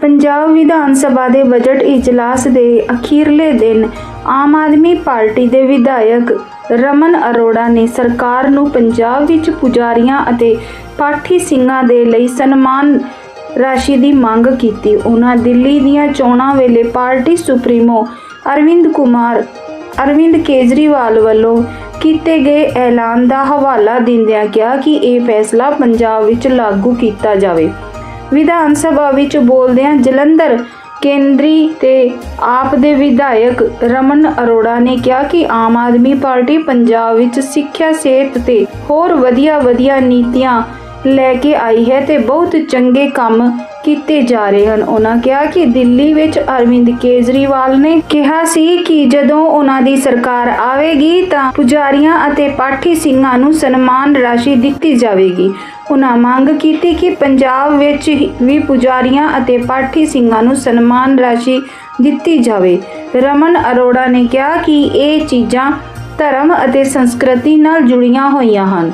ਪੰਜਾਬ ਵਿਧਾਨ ਸਭਾ ਦੇ ਬਜਟ ਇਜਲਾਸ ਦੇ ਅਖੀਰਲੇ ਦਿਨ ਆਮ ਆਦਮੀ ਪਾਰਟੀ ਦੇ ਵਿਧਾਇਕ ਰਮਨ ਅਰੋੜਾ ਨੇ ਸਰਕਾਰ ਨੂੰ ਪੰਜਾਬ ਵਿੱਚ ਪੁਜਾਰੀਆਂ ਅਤੇ ਪਾਠੀ ਸਿੰਘਾਂ ਦੇ ਲਈ ਸਨਮਾਨ ਰਾਸ਼ੀ ਦੀ ਮੰਗ ਕੀਤੀ। ਉਹਨਾਂ ਦਿੱਲੀ ਦੀਆਂ ਚੋਣਾਂ ਵੇਲੇ ਪਾਰਟੀ ਸੁਪਰੀਮੋ ਅਰਵਿੰਦ ਕੁਮਾਰ, ਅਰਵਿੰਦ ਕੇਜਰੀਵਾਲ ਵੱਲੋਂ ਕੀਤੇ ਗਏ ਐਲਾਨ ਦਾ ਹਵਾਲਾ ਦਿੰਦਿਆਂ ਕਿਹਾ ਕਿ ਇਹ ਫੈਸਲਾ ਪੰਜਾਬ ਵਿੱਚ ਲਾਗੂ ਕੀਤਾ ਜਾਵੇ। ਵਿਧਾਨ ਸਭਾ ਵਿੱਚ ਬੋਲਦਿਆਂ ਜਲੰਧਰ ਕੇਂਦਰੀ ਤੇ ਆਪ ਦੇ ਵਿਧਾਇਕ ਰਮਨ ਅਰੋੜਾ ਨੇ ਕਿਹਾ ਕਿ ਆਮ ਆਦਮੀ ਪਾਰਟੀ ਪੰਜਾਬ ਵਿੱਚ ਸਿੱਖਿਆ ਸਿਹਤ ਤੇ ਹੋਰ ਵਧੀਆ ਵਧੀਆ ਨੀਤੀਆਂ ਲੈ ਕੇ ਆਈ ਹੈ ਤੇ ਬਹੁਤ ਚੰਗੇ ਕੰਮ ਕੀਤੇ ਜਾ ਰਹੇ ਹਨ। ਉਹਨਾਂ ਕਿਹਾ ਕਿ ਦਿੱਲੀ ਵਿੱਚ ਅਰਵਿੰਦ ਕੇਜਰੀਵਾਲ ਨੇ ਕਿਹਾ ਸੀ ਕਿ ਜਦੋਂ ਉਹਨਾਂ ਦੀ ਸਰਕਾਰ ਆਵੇਗੀ ਤਾਂ ਪੁਜਾਰੀਆਂ ਅਤੇ ਪਾਠੀ ਸਿੰਘਾਂ ਨੂੰ ਸਨਮਾਨ ਰਾਸ਼ੀ ਦਿੱਤੀ ਜਾਵੇਗੀ। ਉਹਨਾਂ ਮੰਗ ਕੀਤੀ ਕਿ ਪੰਜਾਬ ਵਿੱਚ ਵੀ ਪੁਜਾਰੀਆਂ ਅਤੇ ਪਾਠੀ ਸਿੰਘਾਂ ਨੂੰ ਸਨਮਾਨ ਰਾਸ਼ੀ ਦਿੱਤੀ ਜਾਵੇ। ਰਮਨ ਅਰੋੜਾ ਨੇ ਕਿਹਾ ਕਿ ਇਹ ਚੀਜ਼ਾਂ ਧਰਮ ਅਤੇ ਸੰਸਕ੍ਰਿਤੀ ਨਾਲ ਜੁੜੀਆਂ ਹੋਈਆਂ ਹਨ।